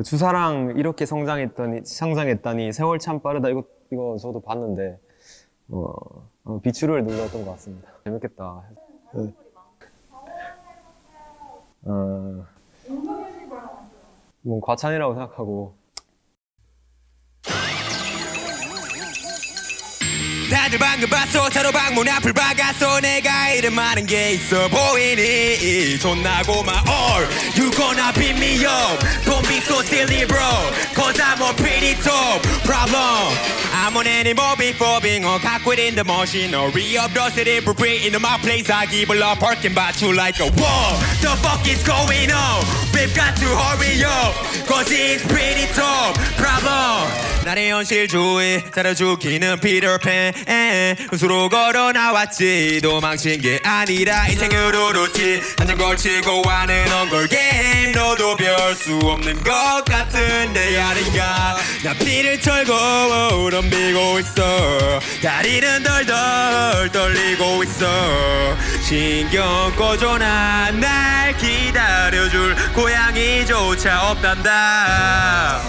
주사랑 이렇게 성장했더니 성장했다니 세월 참 빠르다 이거 이거 저도 봤는데 어, 어, 비추를 눌렀던 것 같습니다. 재밌겠다. 네. 어, 뭐 과찬이라고 생각하고 들 방금 봤어 차로 방문 앞을 박았어 내가 이름하는 게 있어 보이니 존나고 my all You gonna beat me up Don't be so silly bro Cause I'm a pretty top problem I'm on animal before being a cockpit in the machinery of the city Breathing in my place I give a lot parking but you like a wall The fuck is going on We've got to hurry up Cause it's pretty tough problem 나의 현실주의 따라 죽이는 피터팬 스스로 걸어 나왔지 도망친 게 아니라 인생으로 루틴. 한장 걸치고 하는 언걸 게임 너도 별 수 없는 것 같은데 아닌가. 나 피를 털고 덤비고 있어. 다리는 덜덜 떨리고 있어. 신경 꺼줘나 날 기다려줄 고양이조차 없단다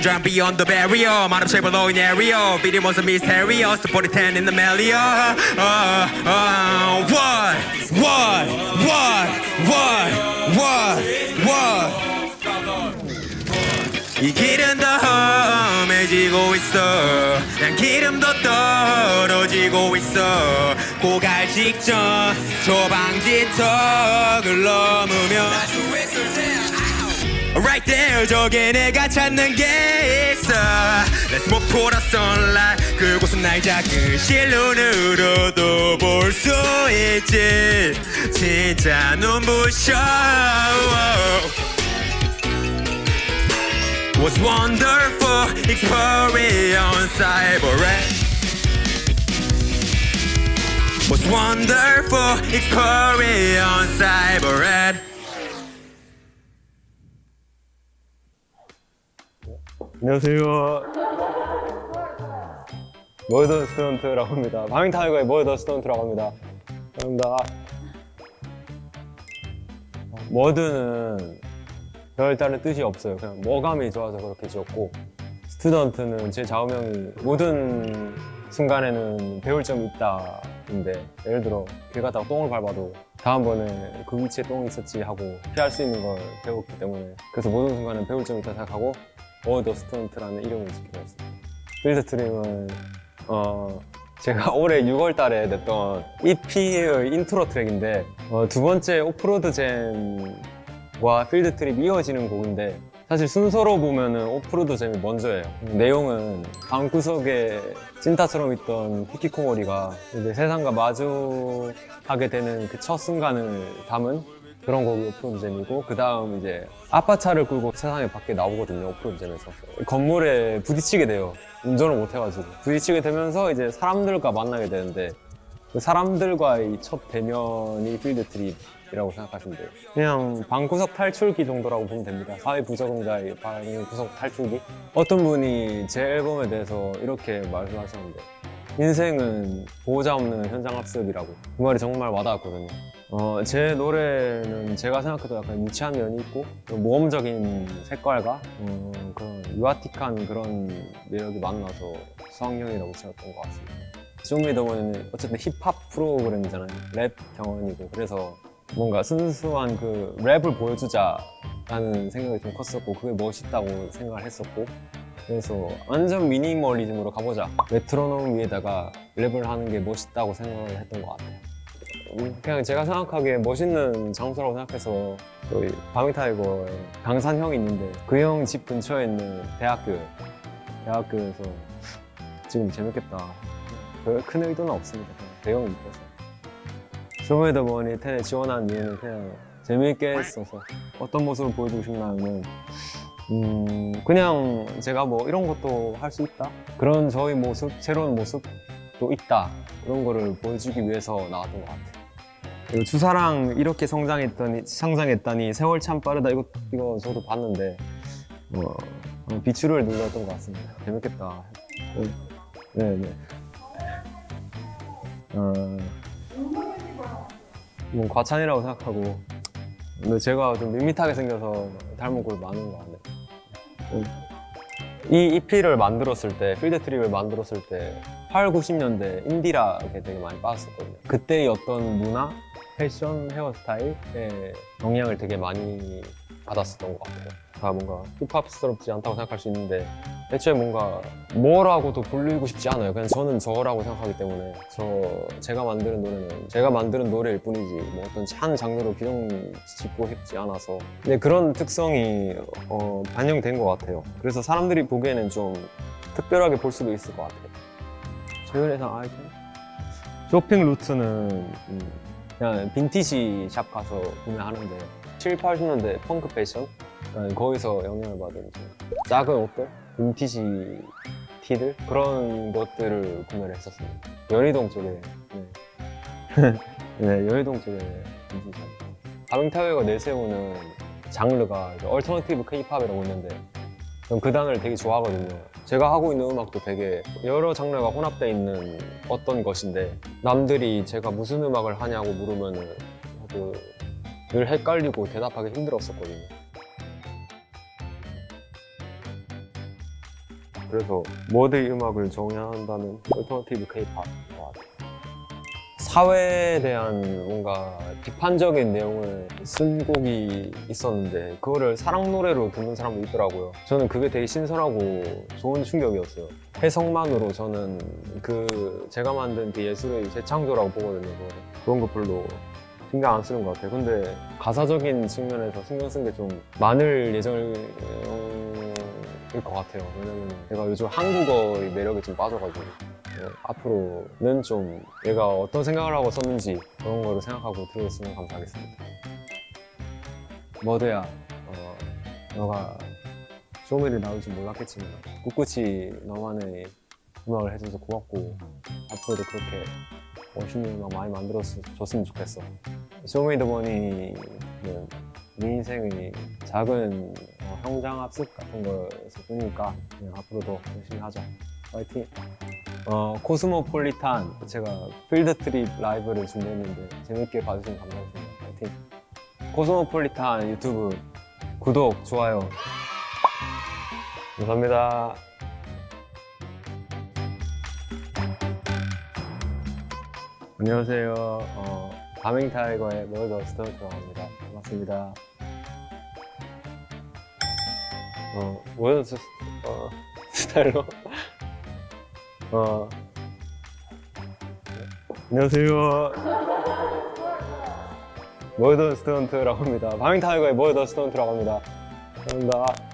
Drunk beyond the barrier 말없이 below in area Video was a mysterious 4010 in the melia uh, uh, What? What? What? What? What? What? 이 길은 더 험해지고 있어 난 기름도 떨어지고 있어 고갈 직전 저 방지턱을 넘으며 Right there 저게 내가 찾는 게 있어 Let's move to the sunlight 그곳은 날 작으실 눈으로도 볼 수 있지 진짜 눈부셔 Was wonderful experience cyber Was wonderful experience cyber 안녕하세요. 머더 스튜던트라고 합니다. 바밍타이거의 머더 스튜던트라고 합니다. 감사합니다. 머드는 별다른 뜻이 없어요. 그냥 어감이 좋아서 그렇게 지었고 스튜던트는 제 좌우명이 모든 순간에는 배울 점이 있다인데 예를 들어 길 가다가 똥을 밟아도 다음번에 그 위치에 똥이 있었지 하고 피할 수 있는 걸 배웠기 때문에 그래서 모든 순간에 배울 점이 있다 생각하고 워더 스턴트라는 이름을 짓게 되었습니다. 필드 트림은 어 제가 올해 6월 달에 냈던 EP의 인트로 트랙인데 어, 두 번째 오프로드 잼과 필드 트립 이어지는 곡인데 사실 순서로 보면은 오프로드 잼이 먼저예요. 내용은 방구석에 찐타처럼 있던 히키코모리가 이제 세상과 마주하게 되는 그 첫 순간을 담은 그런 곡이 오프로드 잼이고 그 다음 이제 아빠 차를 끌고 세상에 밖에 나오거든요 오프로드 잼에서. 건물에 부딪히게 돼요. 운전을 못 해가지고. 부딪히게 되면서 이제 사람들과 만나게 되는데 그 사람들과의 첫 대면이 필드 트립이라고 생각하시면 돼요. 그냥 방구석 탈출기 정도라고 보면 됩니다. 사회 부적응자의 방구석 탈출기. 어떤 분이 제 앨범에 대해서 이렇게 말씀하셨는데 인생은 보호자 없는 현장 학습이라고. 그 말이 정말 와닿았거든요 어, 제 노래는 제가 생각해도 약간 유치한 면이 있고 좀 모험적인 색깔과 어, 그런 유아틱한 그런 매력이 만나서 수학여행이라고 지었던 것 같습니다. 쇼미더머니는 어쨌든 힙합 프로그램이잖아요. 랩 경원이고 그래서 뭔가 순수한 그 랩을 보여주자라는 생각이 좀 컸었고 그게 멋있다고 생각을 했었고 그래서 완전 미니멀리즘으로 가보자 메트로놈 위에다가 랩을 하는 게 멋있다고 생각을 했던 것 같아요. 그냥 제가 생각하기에 멋있는 장소라고 생각해서 저희 바미타이거에 강산 형이 있는데 그 형 집 근처에 있는 대학교 대학교에서 지금 재밌겠다. 별큰 의도는 없습니다. 그냥 배경이 이뻐서. 쇼메더머니 텐에 지원한 이유는 그냥 재미있게 했어서 어떤 모습을 보여주고 싶냐면 음 그냥 제가 뭐 이런 것도 할 수 있다. 그런 저희 모습 새로운 모습도 있다. 그런 거를 보여주기 위해서 나왔던 것 같아요. 주사랑 이렇게 성장했더니 성장했다니 세월 참 빠르다 이거 이거 저도 봤는데 어, 어, 비추를 눌렀던 것 같습니다. 재밌겠다. 네, 네. 어, 뭐 과찬이라고 생각하고 근데 제가 좀 밋밋하게 생겨서 닮은 꼴 많은 거 같네. 음. 이 EP를 만들었을 때, 필드 트립을 만들었을 때 8, 90년대 인디락에 되게 많이 빠졌었거든요. 그때의 어떤 문화, 패션, 헤어스타일에 영향을 되게 많이 받았었던 것 같아요. 다 뭔가 힙합스럽지 않다고 생각할 수 있는데 애초에 뭔가 뭐라고도 불리고 싶지 않아요. 그냥 저는 저라고 생각하기 때문에 저 제가 만드는 노래는 제가 만드는 노래일 뿐이지 뭐 어떤 한 장르로 규정 짓고 싶지 않아서 근데 그런 특성이 어, 반영된 것 같아요. 그래서 사람들이 보기에는 좀 특별하게 볼 수도 있을 것 같아요. 최근에 산 아이템 쇼핑 루트는 음, 그냥 빈티지 샵 가서 구매하는데 7, 80년대 펑크 패션? 그러니까 거기서 영향을 받은 좀 작은 옷들, 빈티지 티들? 그런 것들을 구매를 했었습니다. 연희동 쪽에. 네, 네 연희동 쪽에 빈티지 샵. 가맹타웨어가 내세우는 장르가 얼터너티브 K-팝이라고 있는데 전그 단어를 되게 좋아하거든요. 제가 하고 있는 음악도 되게 여러 장르가 혼합되어 있는 어떤 것인데 남들이 제가 무슨 음악을 하냐고 물으면은 그늘 헷갈리고 대답하기 힘들었었거든요. 그래서 모드의 음악을 정의한다는 얼터너티브 케이팝인 것 같아요. 사회에 대한 뭔가 비판적인 내용을 쓴 곡이 있었는데 그거를 사랑 노래로 듣는 사람도 있더라고요. 저는 그게 되게 신선하고 좋은 충격이었어요. 해석만으로 저는 그 제가 만든 그 예술의 재창조라고 보거든요. 그런 거 별로 신경 안 쓰는 것 같아요. 근데 가사적인 측면에서 신경 쓴 게 좀 많을 예정일 것 같아요. 왜냐면 제가 요즘 한국어의 매력에 좀 빠져가지고 어, 앞으로는 좀 얘가 어떤 생각을 하고 썼는지 그런 거를 생각하고 들어줬으면 감사하겠습니다. 머드야, 어, 너가 쇼미를 나올 줄 몰랐겠지만 꿋꿋이 너만의 음악을 해줘서 고맙고 앞으로도 그렇게 멋있는 음악 많이 만들어줬으면 좋겠어. 쇼미더머니는 네 인생의 작은 어, 형장 합숙 같은 거였을 뿐이니까 그냥 앞으로도 열심히 하자. 파이팅! 어, 코스모폴리탄 제가 필드 트립 라이브를 준비했는데 재밌게 봐주시면 감사하겠습니다. 파이팅! 코스모폴리탄 유튜브 구독, 좋아요 감사합니다. 안녕하세요. 어, 가밍 타이거의 멀더 스턴트라고 합니다. 반갑습니다. 어, 스, 어, 스타일로 어. 안녕하세요. 머더 스턴트라고 합니다. 타이거의 머더 스턴트라고 합니다. 감사합니다.